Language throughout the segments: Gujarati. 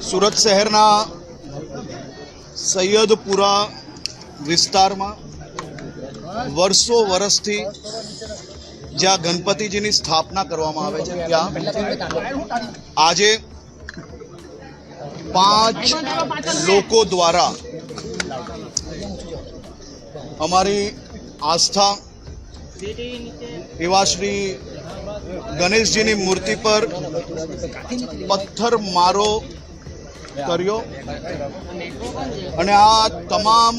સુરત શહેરના સૈયદપુરા વિસ્તારમાં વર્ષો વર્ષથી જ્યાં ગણપતિજીની સ્થાપના કરવામાં આવે છે, ત્યાં આજે પાંચ લોકો દ્વારા અમારી આસ્થા એવા શ્રી ગણેશજીની મૂર્તિ પર પથ્થર મારો કર્યો. અને આ તમામ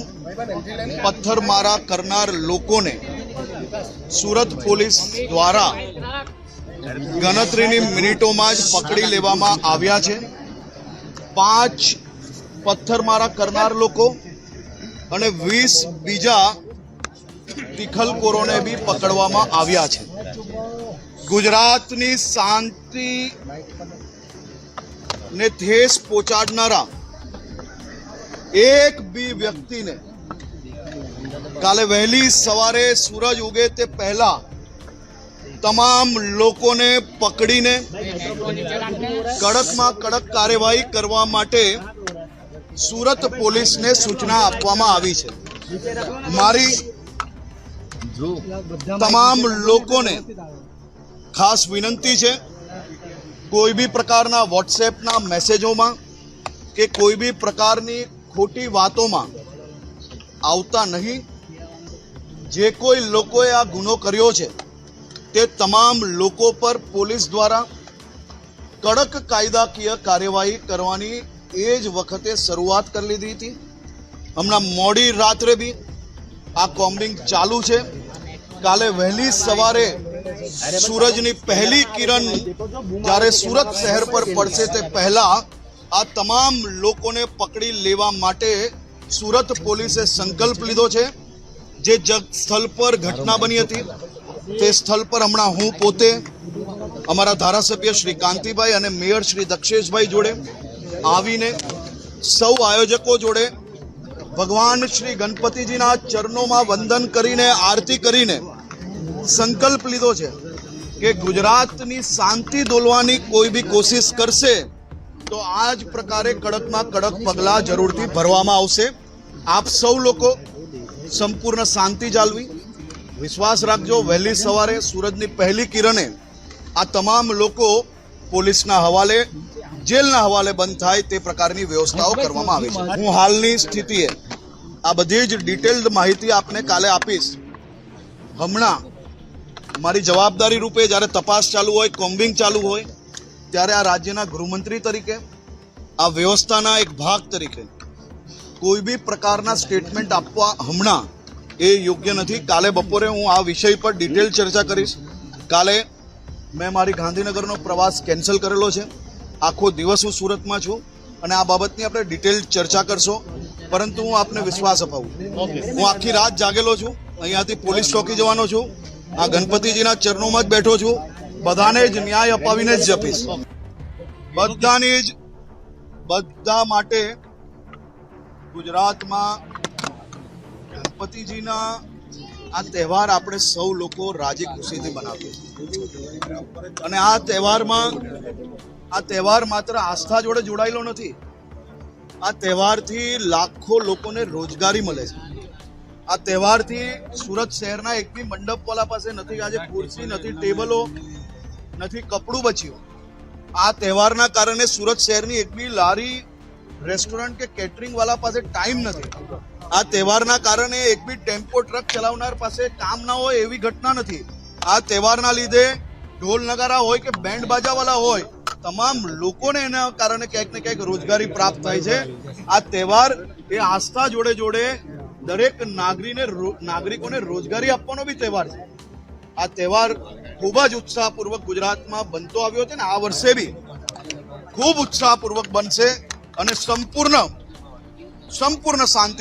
પથ્થરમારા કરનાર લોકોને સુરત પોલીસ દ્વારા ગણતરીની મિનિટોમાં જ પકડી લેવામાં આવ્યા છે. પાંચ પથ્થરમારા કરનાર લોકો અને વીસ બીજા તિખલકોરોને બી પકડવામાં આવ્યા છે. ગુજરાતની શાંતિ ને ઠેસ પહોંચાડનારા એક બી વ્યક્તિને કાલે વહેલી સવારે સૂરજ ઉગે તે પહેલા તમામ લોકોને પકડીને કડકમાં કડક કાર્યવાહી કરવા માટે સુરત પોલીસને સૂચના આપવામાં આવી છે. મારી તમામ લોકોને ખાસ વિનંતી છે કોઈ બી પ્રકારના વોટ્સએપના મેસેજોમાં કે કોઈ બી પ્રકારની ખોટી વાતોમાં આવતા નહીં. જે કોઈ લોકોએ આ ગુનો કર્યો છે, તે તમામ લોકો પર પોલીસ દ્વારા કડક કાયદાકીય કાર્યવાહી કરવાની એ જ વખતે શરૂઆત કરી લીધી હતી. હમણાં મોડી રાત્રે બી આ કોમ્બિંગ ચાલુ છે. કાલે વહેલી સવારે સૂરજની પહેલી કિરણ જ્યારે સુરત શહેર પર પડશે તે પહેલા આ તમામ લોકોને પકડી લેવા માટે સુરત પોલીસે સંકલ્પ લીધો છે. જે જગ સ્થળ પર ઘટના બની હતી, તે સ્થળ પર હમણાં હું પોતે, અમારા ધારાસભ્ય શ્રી કાંતિભાઈ અને મેયર શ્રી દક્ષેશભાઈ જોડે આવીને, સૌ આયોજકો જોડે ભગવાન શ્રી ગણપતિજીના ચરણોમાં વંદન કરીને, આરતી કરીને સંકલ્પ લીધો છે કે ગુજરાતની શાંતિ દોલવાની કોઈ બી કોશિશ કરશે, તો આ જ પ્રકારે કડકમાં કડક પગલાં જરૂરથી ભરવામાં આવશે. આપ સૌ લોકો સંપૂર્ણ શાંતિ જાળવી. વિશ્વાસ રાખજો, વહેલી સવારે સૂરજની પહેલી કિરણે આ તમામ લોકો પોલીસના હવાલે, જેલના હવાલે બંધ થાય તે પ્રકારની વ્યવસ્થાઓ કરવામાં આવી છે. હું હાલની સ્થિતિએ આ બધી જ ડિટેલ્ડ માહિતી આપને કાલે આપીશ. હમણાં મારી જવાબદારી રૂપે જ્યારે તપાસ ચાલુ હોય કોમ્બિંગ ચાલુ હોય ત્યારે આ રાજ્યના ગૃહમંત્રી તરીકે આ વ્યવસ્થાના એક ભાગ તરીકે કોઈ બી પ્રકારના સ્ટેટમેન્ટ આપવા હમણાં એ યોગ્ય નથી. કાલે બપોરે હું આ વિષય પર ડિટેલ ચર્ચા કરીશ. કાલે મેં મારી ગાંધીનગરનો પ્રવાસ કેન્સલ કરેલો છે. આખો દિવસ હું સુરતમાં છું અને આ બાબતની આપણે ડિટેલ ચર્ચા કરશો. પરંતુ હું આપને વિશ્વાસ અપાવું. હું આખી રાત જાગેલો છું. અહીંયાથી પોલીસ ચોકી જવાનો છું. આ ગણપતિજીના ચરણોમાં જ બેઠો છું. બધાને જ ન્યાય અપાવીને જ જપીશ. બધાની જ, બધા માટે ગુજરાતમાં ગણપતિજીના આ તહેવાર આપણે સૌ લોકો રાજી ખુશીથી મનાવીએ અને આ તહેવારમાં, આ તહેવાર માત્ર આસ્થા જોડે જોડાયેલો નથી. આ તહેવારથી લાખો લોકોને રોજગારી મળે છે. આ તહેવારથી સુરત શહેરના એક બી મંડપવાલા પાસે નથી. આજે ખુરશી, નથી ટેબલો, નથી કપડું બચ્યું. આ તહેવારના કારણે સુરત શહેરની એક બી લારી, રેસ્ટોરન્ટ કે કેટરિંગ વાળા પાસે ટાઈમ નથી. આ તહેવારના કારણે એક બી ટેમ્પો ટ્રક ચલાવનાર પાસે કામ ના હોય એવી ઘટના નથી. આ તહેવારના લીધે ઢોલ નગારા હોય કે બેન્ડ બાજાવાળા હોય, તમામ લોકોને એના કારણે ક્યાંક ને ક્યાંક રોજગારી પ્રાપ્ત થાય છે. આ તહેવાર એ આસ્થા જોડે જોડે દરેક નાગરીને નાગરિકોને રોજગારી આપવાનો બી તહેવાર છે. આ તહેવાર ખૂબ જ ઉત્સાહપૂર્વક ગુજરાતમાં બનતો આવ્યો છે ને આ વર્ષે બી ખૂબ ઉત્સાહપૂર્વક બનશે અને સંપૂર્ણ સંપૂર્ણ શાંતિ